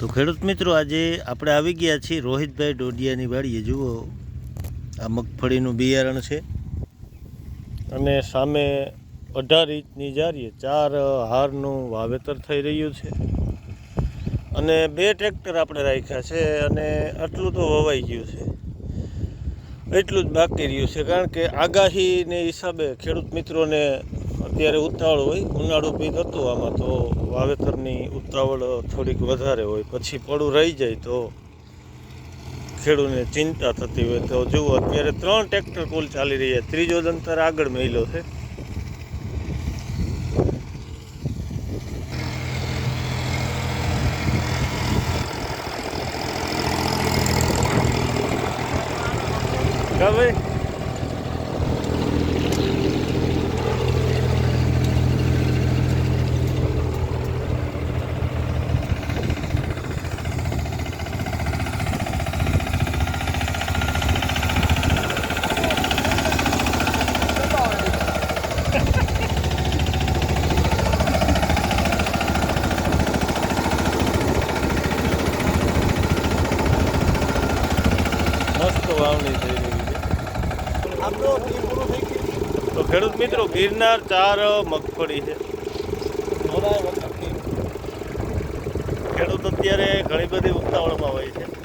તો ખેડૂત મિત્રો, આજે આપણે આવી ગયા છીએ રોહિતભાઈ ડોડિયાની વાડીએ. જુઓ, આ મગફળીનું બિયારણ છે. અને સામે અઢાર ઇંચની જારીએ ચાર હારનું વાવેતર થઈ રહ્યું છે. અને બે ટ્રેક્ટર આપણે રાખ્યા છે અને આટલું તો વવાઈ ગયું છે. એટલું જ બાકી રહ્યું છે. કારણ કે આગાહીને હિસાબે ખેડૂત મિત્રોને અત્યારે ઉતાવળ હોય, ઉનાળુ પીક હતું આમાં, તો વાવેતરની ઉતાવળ થોડીક વધારે હોય. પછી પડું રહી જાય તો ખેડૂતને ચિંતા થતી હોય. તો જુઓ, અત્યારે ત્રણ ટ્રેક્ટર કુલ ચાલી રહ્યા. ત્રીજો દંતર આગળ મેલ્યો છે. કા ભાઈ મસ્ત વાવણી થઈ રહી છે તો ખેડૂત મિત્રો ગિરનાર ચાર મગફળી છે. ખેડૂત અત્યારે ઘણી બધી ઉતાવળમાં હોય છે.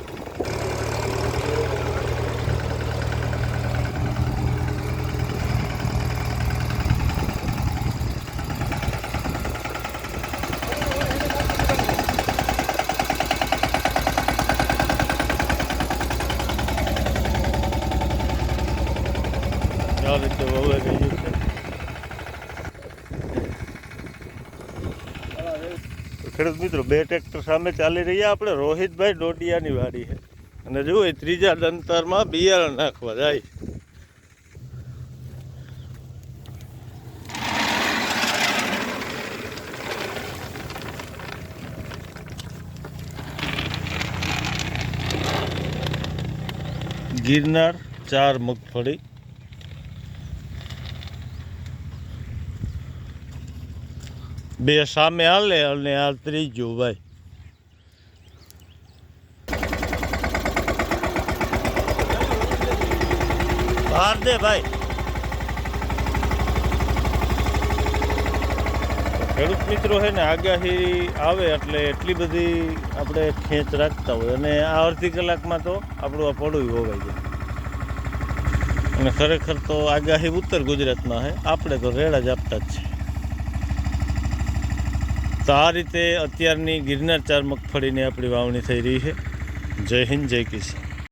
આ રીતે ખેડૂત મિત્રો, બે ટ્રેક્ટર સામે ચાલી રહ્યા આપણે. રોહિતભાઈ ડોડિયાની વાડી છે. અને જુઓ, એ ત્રીજા દંતરમાં બિયારણ નાખવા જાય ગિરનાર ચાર મગફળી બે સામે હાલે અને આ ત્રીજું ભાઈ. બહાર દે ભાઈ. ખેડૂત મિત્રો છે ને આગાહી આવે એટલે એટલી બધી આપણે ખેંચ રાખતા હોય અને આ અડધી કલાકમાં તો આપણું આ પડું હોવાય જાય અને ખરેખર તો આગાહી ઉત્તર ગુજરાતમાં છે આપણે તો રેડા જ આપતા જ છે તો આ રીતે અત્યારની ગિરનાર ચાર મગફળીની આપણી વાવણી થઈ રહી છે. જય હિન્દ, જય કિસાન.